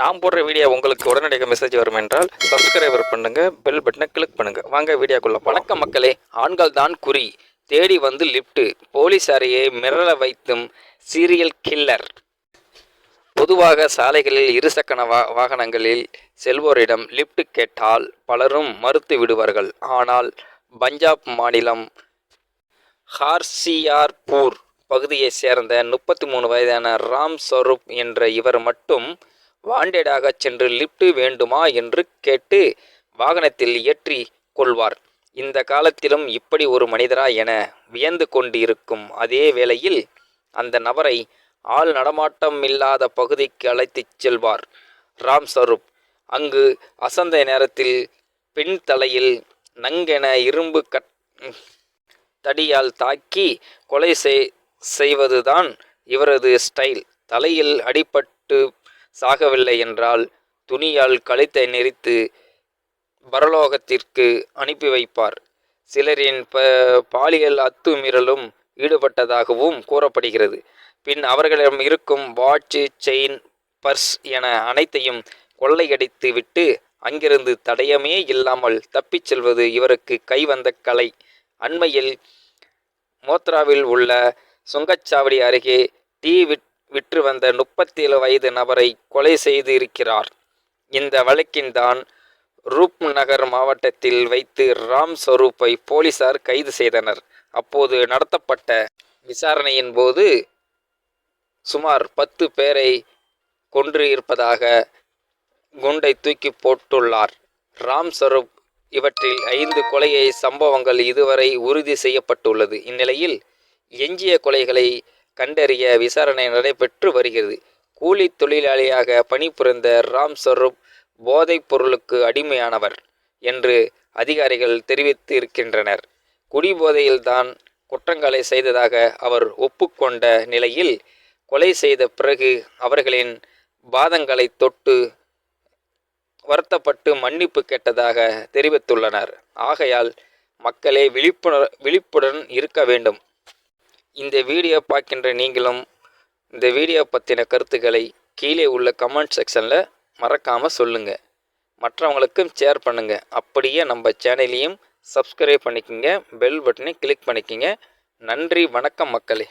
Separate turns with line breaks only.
நான் போடுற வீடியோ உங்களுக்கு உடனடியாக மெசேஜ் வரும் என்றால் சப்ஸ்கிரைபர் பண்ணுங்க பெல் பட்டனை கிளிக் பண்ணுங்க. வாங்க வீடியோக்குள்ள வணக்க மக்களே ஆண்கள் தான் குறி. தேடி வந்து லிஃப்ட் போலீசாரையே மிரள வைத்தும் சீரியல் கில்லர் பொதுவாக சாலைகளில் இருசக்கர வா வாகனங்களில் செல்வோரிடம் லிப்ட் கேட்டால் பலரும் மறுத்து விடுவார்கள். ஆனால் பஞ்சாப் மாநிலம் ஹார்சியார்பூர் பகுதியைச் சேர்ந்த முப்பத்தி மூணு வயதான ராம் ஸ்வரூப் என்ற இவர் மட்டும் வாண்டடாக சென்று லிப்ட் வேண்டுமா என்று கேட்டு வாகனத்தில் ஏற்றி கொள்வார். இந்த காலத்திலும் இப்படி ஒரு மனிதரா என வியந்து கொண்டிருக்கும் அதே வேளையில் அந்த நபரை ஆள் நடமாட்டம் இல்லாத பகுதிக்கு அழைத்துச் செல்வார். ராம் ஸ்வரூப் அங்கு அசந்த நேரத்தில் பெண் தலையில் நங்கென இரும்பு கட் தடியால் தாக்கி கொலை செய் செய்வதுதான் இவரது ஸ்டைல். தலையில் அடிபட்டு சாகவில்லை என்றால் துணியால் கழுத்தை நெரித்து பரலோகத்திற்கு அனுப்பி வைப்பார். சிலரின் ப பாலியல் அத்துமீறலும் ஈடுபட்டதாகவும் கூறப்படுகிறது. பின் அவர்களிடம் இருக்கும் வாட்சு செயின் பர்ஸ் என அனைத்தையும் கொள்ளையடித்து விட்டு அங்கிருந்து தடயமே இல்லாமல் தப்பிச் செல்வது இவருக்கு கைவந்த கலை. அண்மையில் மோத்ராவில் உள்ள சுங்கச்சாவடி அருகே டீ விட் விற்று வந்த முப்பத்தி ஏழு வயது நபரை கொலை செய்து இருக்கிறார் இந்த வழக்கின்தான் ரூப் நகர் மாவட்டத்தில் வைத்து ராம் ஸ்வரூப்பை போலீசார் கைது செய்தனர். அப்போது நடத்தப்பட்ட விசாரணையின் போது சுமார் பத்து பேரை கொன்று இருப்பதாக குண்டை தூக்கி போட்டுள்ளார். ராம் ஸ்வரூப் இவற்றில் ஐந்து கொலையை சம்பவங்கள் இதுவரை உறுதி செய்யப்பட்டுள்ளது. இந்நிலையில் எஞ்சிய கொலைகளை கண்டறிய விசாரணை நடைபெற்று வருகிறது. கூலி தொழிலாளியாக பணிபுரிந்த ராம் ஸ்வரூப் போதைப் பொருளுக்கு அடிமையானவர் என்று அதிகாரிகள் தெரிவித்து இருக்கின்றனர் குடிபோதையில்தான் குற்றங்களை செய்ததாக அவர் ஒப்புக்கொண்ட நிலையில் கொலை செய்த பிறகு அவர்களின் பாதங்களை தொட்டு வருத்தப்பட்டு மன்னிப்பு கேட்டதாக தெரிவித்துள்ளனர். ஆகையால் மக்களே விழிப்புணர் விழிப்புடன் இருக்க வேண்டும். இந்த வீடியோ பார்க்கின்ற நீங்களும் இந்த வீடியோ பற்றின கருத்துக்களை கீழே உள்ள கமெண்ட் செக்ஷனில் மறக்காமல் சொல்லுங்கள் மற்றவங்களுக்கும் ஷேர் பண்ணுங்கள் அப்படியே நம்ம சேனலையும் சப்ஸ்கிரைப் பண்ணிக்கோங்க. பெல் பட்டனை கிளிக் பண்ணிக்கோங்க. நன்றி வணக்கம் மக்களே.